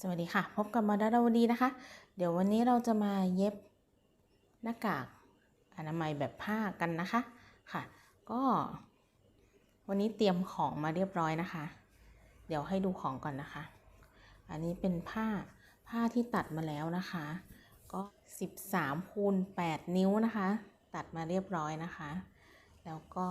สวัสดีค่ะ พบกับมาดาราวดีนะคะ เดี๋ยววันนี้เราจะมาเย็บหน้ากากอนามัยแบบผ้ากันนะคะค่ะ ก็วันนี้เตรียมของมาเรียบร้อยนะคะ เดี๋ยวให้ดูของก่อนนะคะ อันนี้เป็นผ้าผ้าที่ตัดมาแล้วนะคะ ก็ 13คูณ8นิ้วนะคะ ตัดมาเรียบร้อยนะคะ แล้วก็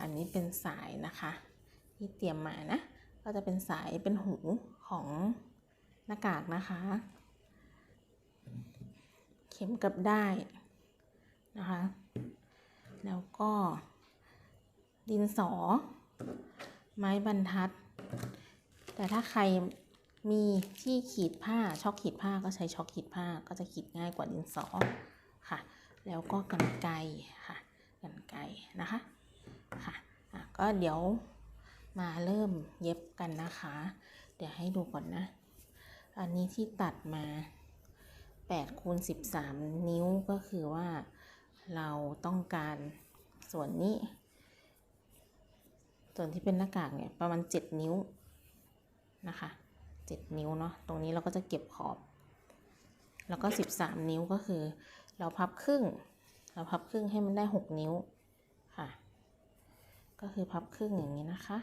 อันนี้เป็นสายนะคะ ที่เตรียมมานะ ก็จะเป็นสายเป็นหูของหน้ากากนะคะ เข็มกับได้นะคะ แล้วก็ดินสอ ไม้บรรทัด แต่ถ้าใครมีที่ขีดผ้าช็อกขีดผ้าก็ใช้ช็อกขีดผ้าก็จะขีดง่ายกว่าดินสอค่ะ แล้วก็กันไกค่ะกันไกนะคะค่ะอะก็เดี๋ยว มาเริ่มเย็บกันนะคะ เดี๋ยวให้ดูก่อนนะ อันนี้ที่ตัดมา8คูณ13 นิ้วก็คือว่าเราต้องการส่วนนี้ ส่วนที่เป็นหน้ากากเนี่ยประมาณ 7 นิ้วนะคะ 7 นิ้วเนาะตรงนี้เราก็จะเก็บขอบ แล้วก็ 13 นิ้วก็คือ เราพับครึ่ง เราพับครึ่งให้มันได้ 6 นิ้วค่ะ ก็คือพับครึ่งอย่างนี้นะคะ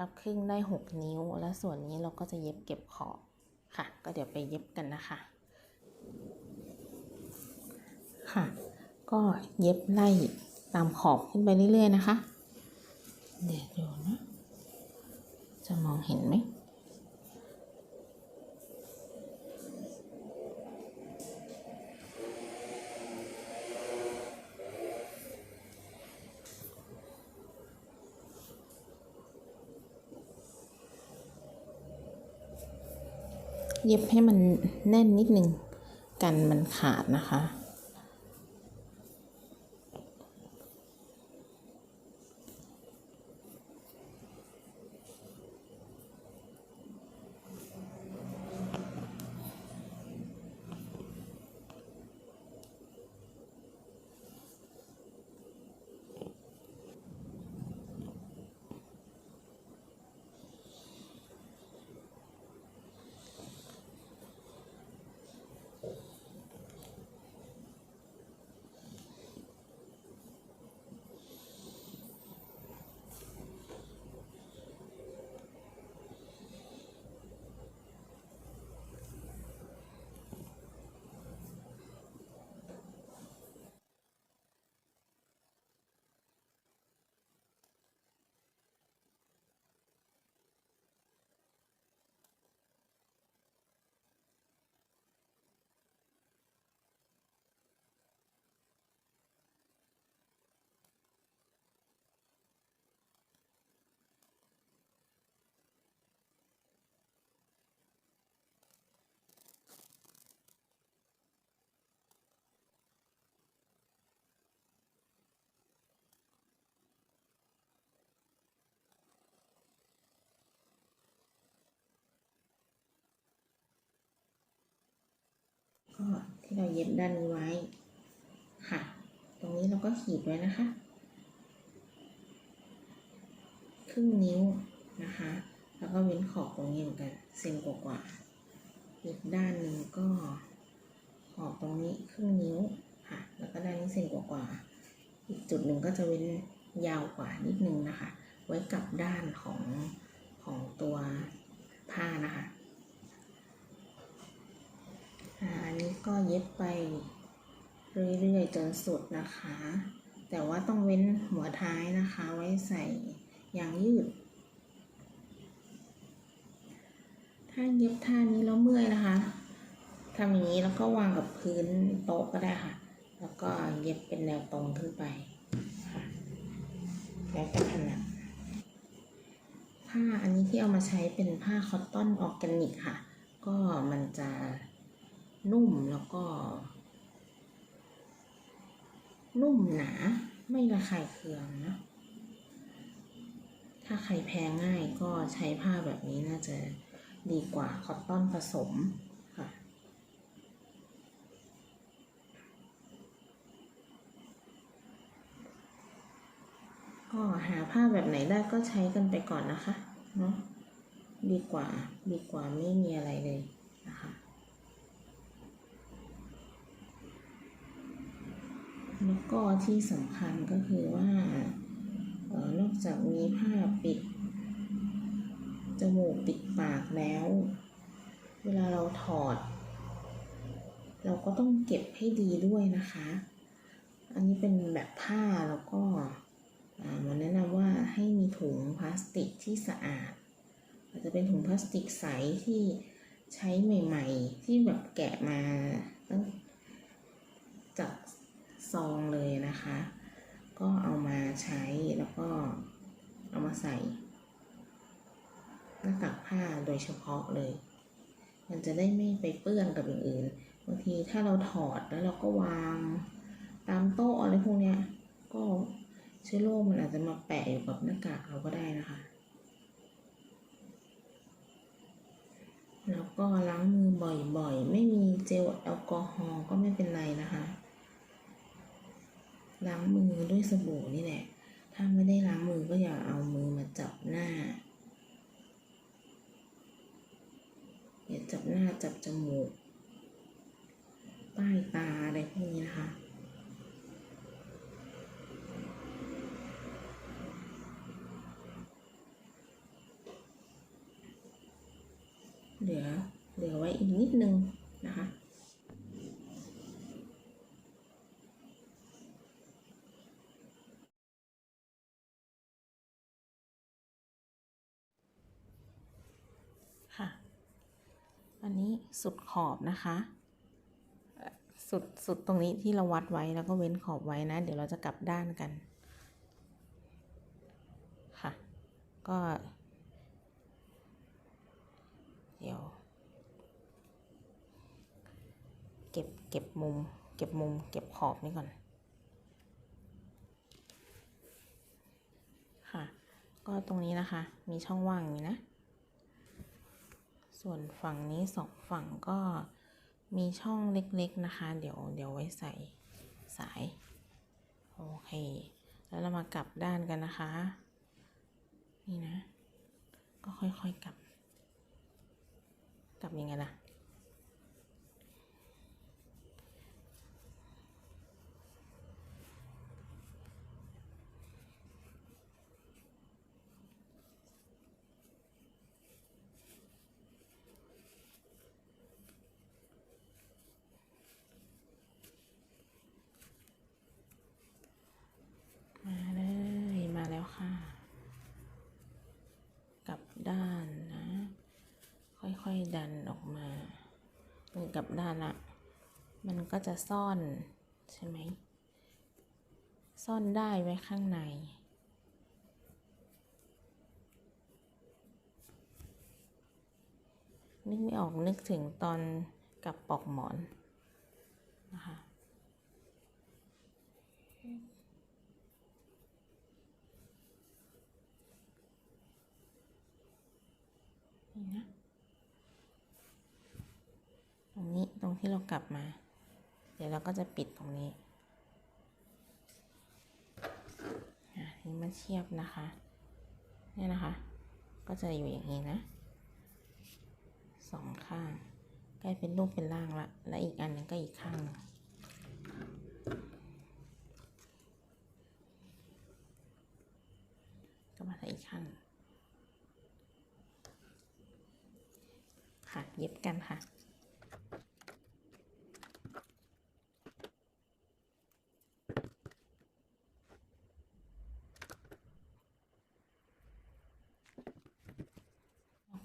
พับครึ่งได้ 6 นิ้ว แล้วส่วนนี้เราก็จะเย็บเก็บขอบค่ะ ก็เดี๋ยวไปเย็บกันนะคะ ค่ะ ก็เย็บไล่ตามขอบขึ้นไปเรื่อยๆนะคะ เดี๋ยวดูนะ จะมองเห็นไหม เย็บให้มันแน่นนิดนึงกันมันขาดนะคะ็ที่เราเย็บด้านนี้ไว้ค่ะ ตรงนี้เราก็ขีดไว้นะคะ ครึ่งนิ้วนะคะ แล้วก็เว้นขอบตรงนี้เหมือนกันเซนกว่าๆอีกด้านหนึ่งก็ขอบตรงนี้ครึ่งนิ้วค่ะ แล้วก็ด้านนี้เซนกว่าๆอีกจุดหนึ่งก็จะเว้นยาวกว่านิดนึงนะคะ ไว้กับด้านของของตัวผ้านะคะ อ่าอันนี้ ก็เย็บไปเรื่อยๆจนสุดนะคะ แต่ว่าต้องเว้นหัวท้ายนะคะ ไว้ใส่ยางยืด ถ้าเย็บท่านี้แล้วเมื่อยนะคะทำอย่างนี้แล้วก็วางกับพื้นโต๊ะก็ได้ค่ะ แล้วก็เย็บเป็นแนวตรงขึ้นไปค่ะแล้วแต่ถนัดผ้าอันนี้ที่เอามาใช้เป็นผ้าคอตตอนออร์แกนิกค่ะ ก็มันจะ นุ่มแล้วก็ นุ่มหนาไม่ระคายเคืองนะ ถ้าใครแพ้ง่ายก็ใช้ผ้าแบบนี้น่าจะดีกว่าคอตตอนผสมค่ะก็หาผ้าแบบไหนได้ก็ใช้กันไปก่อนนะคะเนาะดีกว่าดีกว่าไม่มีอะไรเลยนะคะ แล้วก็ที่สำคัญก็คือว่าออนอกจากมีผ้าปิด จมูกปิดปากแล้ว เวลาเราถอด เราก็ต้องเก็บให้ดีด้วยนะคะ อันนี้เป็นแบบผ้าแล้วก็หมอแนะนำว่าให้มีถุงพลาสติกที่สะอาด อาจจะเป็นถุงพลาสติกใสที่ใช้ใหม่ ๆ ที่แบบแกะมาตั้งจาก ซองเลยนะคะ ก็เอามาใช้แล้วก็เอามาใส่หน้ากากผ้าโดยเฉพาะเลย มันจะได้ไม่ไปเปื้อนกับอย่างอื่น บางทีถ้าเราถอดแล้วเราก็วางตามโต๊ะอะไรพวกเนี้ย ก็เชื้อโรคมันอาจจะมาแปะอยู่กับหน้ากากเราก็ได้นะคะ แล้วก็ล้างมือบ่อยๆ ไม่มีเจลแอลกอฮอล์ก็ไม่เป็นไรนะคะ ล้างมือด้วยสบู่นี่แหละ ถ้าไม่ได้ล้างมือก็อย่าเอามือมาจับหน้า อย่าจับหน้าจับจมูกใต้ตาอะไรพวกนี้นะคะเหลือเหลือไว้อีกนิดนึงนะคะ ค่ะ อันนี้ สุดขอบนะคะ สุดสุดตรงนี้ที่เราวัดไว้แล้วก็เว้นขอบไว้นะ เดี๋ยวเราจะกลับด้านกันค่ะ ก็ เดี๋ยว เก็บเก็บมุม เก็บมุม เก็บขอบนี่ก่อนค่ะ ก็ตรงนี้นะคะ มีช่องว่างอย่างนี้นะ ส่วนฝั่งนี้สองฝั่งก็มีช่องเล็กๆนะคะ เดี๋ยวเดี๋ยวไว้ใส่สาย โอเค แล้วเรามากลับด้านกันนะคะ นี่นะ ก็ค่อยๆกลับ กลับยังไงล่ะ มาเลย มาแล้วค่ะ กลับ ด้านนะ ค่อยๆดันออกมามือกลับด้านละมันก็จะซ่อนใช่ไหม ซ่อนได้ไว้ข้างใน นึกไม่ออกนึกถึงตอนกับปลอกหมอนนะคะ นี่นะ ตรง นี้ตรงที่เรากลับมา เดี๋ยวเราก็จะปิดตรงนี้นี้มาเทียบนะคะเนี่ยนะคะ ก็จะอยู่อย่างนี้นะสองข้างกล้เป็นรูปเป็นร่างละ และอีกอันนึงก็อีกข้างหนึ่งก็มาใส่อีกข้างค่ะเย็บกันค่ะ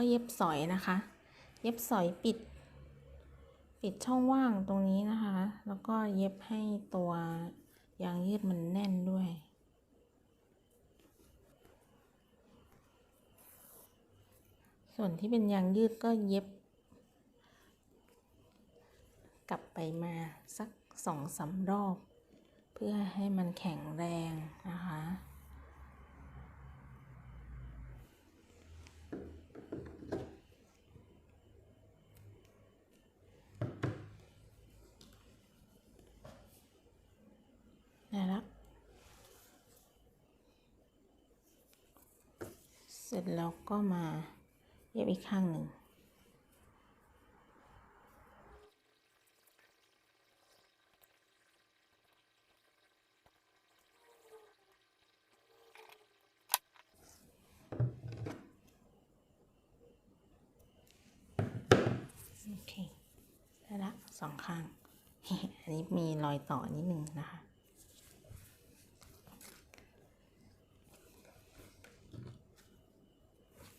ก็เย็บสอยนะคะ เย็บสอยปิด ปิดช่องว่างตรงนี้นะคะ แล้วก็เย็บให้ตัวยางยืดมันแน่นด้วยส่วนที่เป็นยางยืดก็เย็บ กลับไปมาสักสองสามรอบ เพื่อให้มันแข็งแรงนะคะ ได้แล้ว เสร็จแล้วก็มาเย็บอีกข้างหนึ่งโอเค ได้ละสองข้าง อันนี้มีรอยต่อนิดนึงนะคะ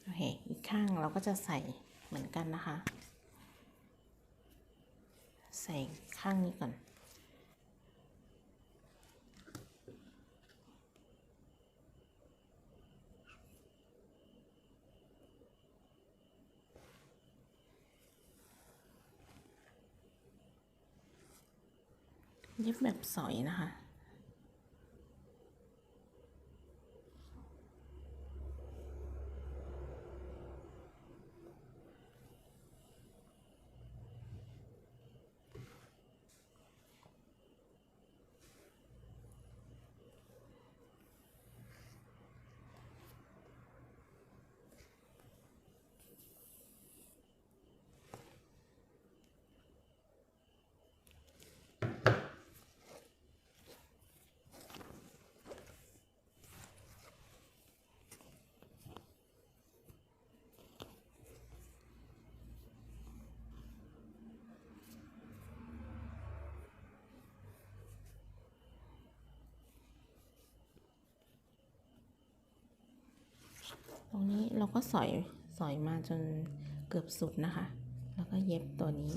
โอเค อีก ข้างเราก็จะใส่เหมือนกันนะคะ ใส่ข้างนี้ก่อน เย็บแบบสอยนะคะ ตรงนี้เราก็สอยสอยมาจนเกือบสุดนะคะ แล้วก็เย็บตัวนี้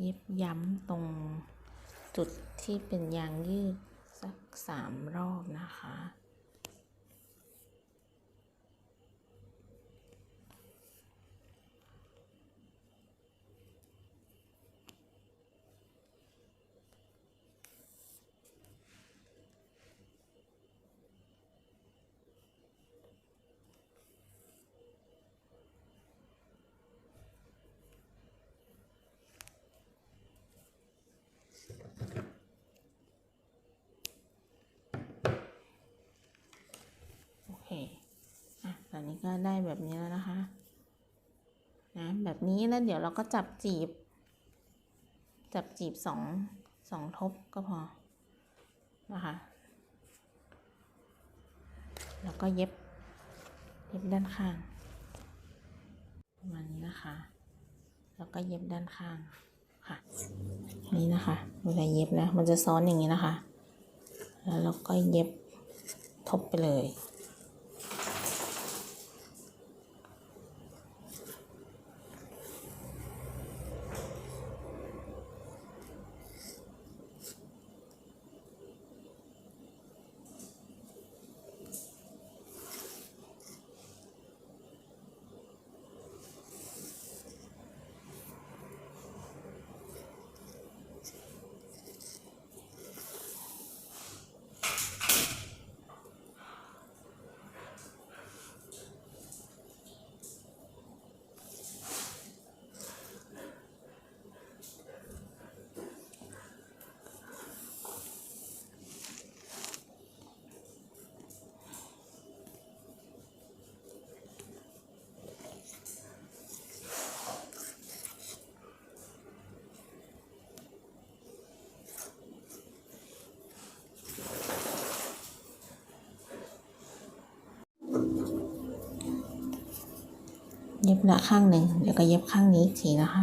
เย็บย้ำตรงจุดที่เป็นยางยืดสักสามรอบนะคะ โอเค อะ ตอนนี้ ก็ได้แบบนี้แล้วนะคะนะแบบนี้แล้วเดี๋ยวเราก็จับจีบ จับจีบสองสองทบก็พอนะคะแล้วก็เย็บเย็บด้านข้างประมาณนี้นะคะ แล้วก็เย็บด้านข้างค่ะ นี่นะคะเวลาเย็บนะมันจะซ้อนอย่างนี้นะคะ แล้วเราก็เย็บทบไปเลย เย็บละข้างหนึ่งเดี๋ยวก็เย็บข้างนี้อีกทีนะคะ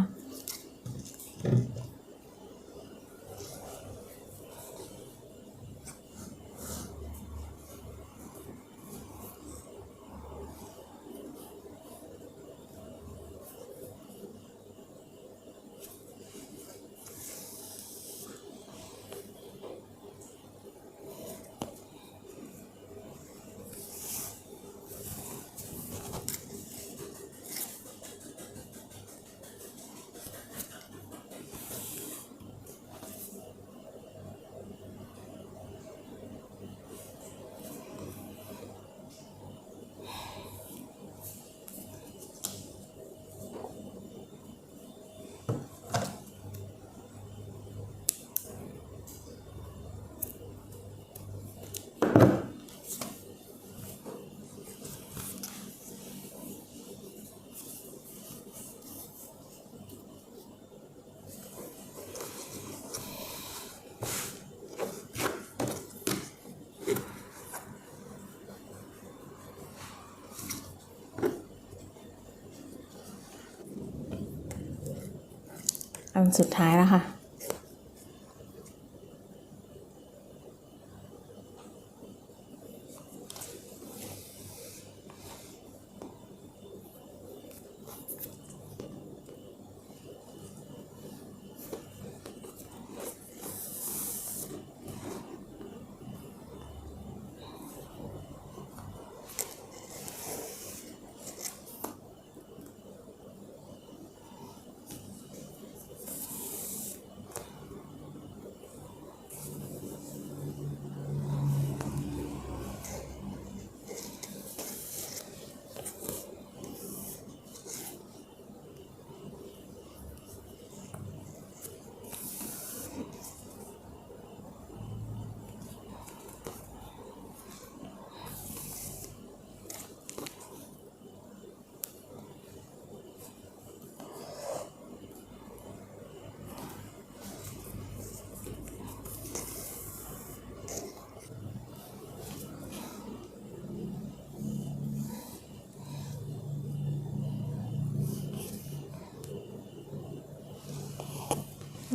อันสุดท้ายแล้วค่ะ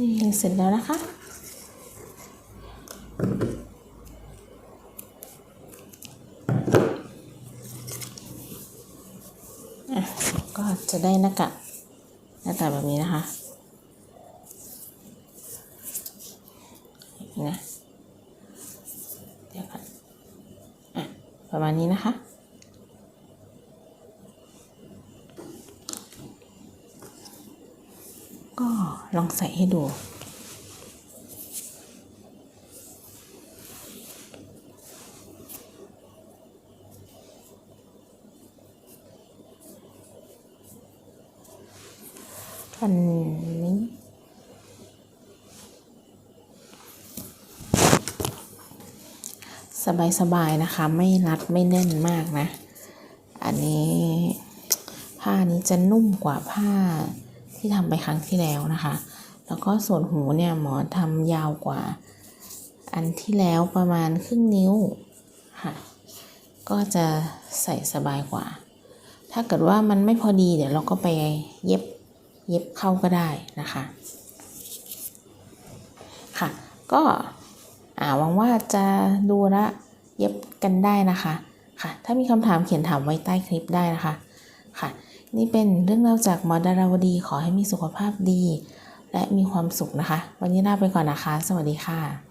นี่เสร็จแล้วนะคะอะก็จะได้หน้ากากหน้าตาแบบนี้นะคะนี่นะ เดี๋ยวก่อนอะ ประมาณนี้นะคะ ก็ลองใส่ให้ดูอันนี้สบายๆนะคะ ไม่รัดไม่แน่นมากนะ อันนี้ผ้านี้จะนุ่มกว่าผ้า ที่ทำไปครั้งที่แล้วนะคะ แล้วก็ส่วนหูเนี่ยหมอทำยาวกว่า อันที่แล้วประมาณครึ่งนิ้วค่ะ ก็จะใส่สบายกว่า ถ้าเกิดว่ามันไม่พอดีเดี๋ยวเราก็ไปเย็บเย็บเข้าก็ได้นะคะค่ะ ก็อ่าหวังว่าจะดูและเย็บกันได้นะคะค่ะ ถ้ามีคำถามเขียนถามไว้ใต้คลิปได้นะคะ นี่เป็นเรื่องเล่าจากหมอดาราวดีขอให้มีสุขภาพดี และมีความสุขนะคะ วันนี้ลาไปก่อนนะคะ สวัสดีค่ะ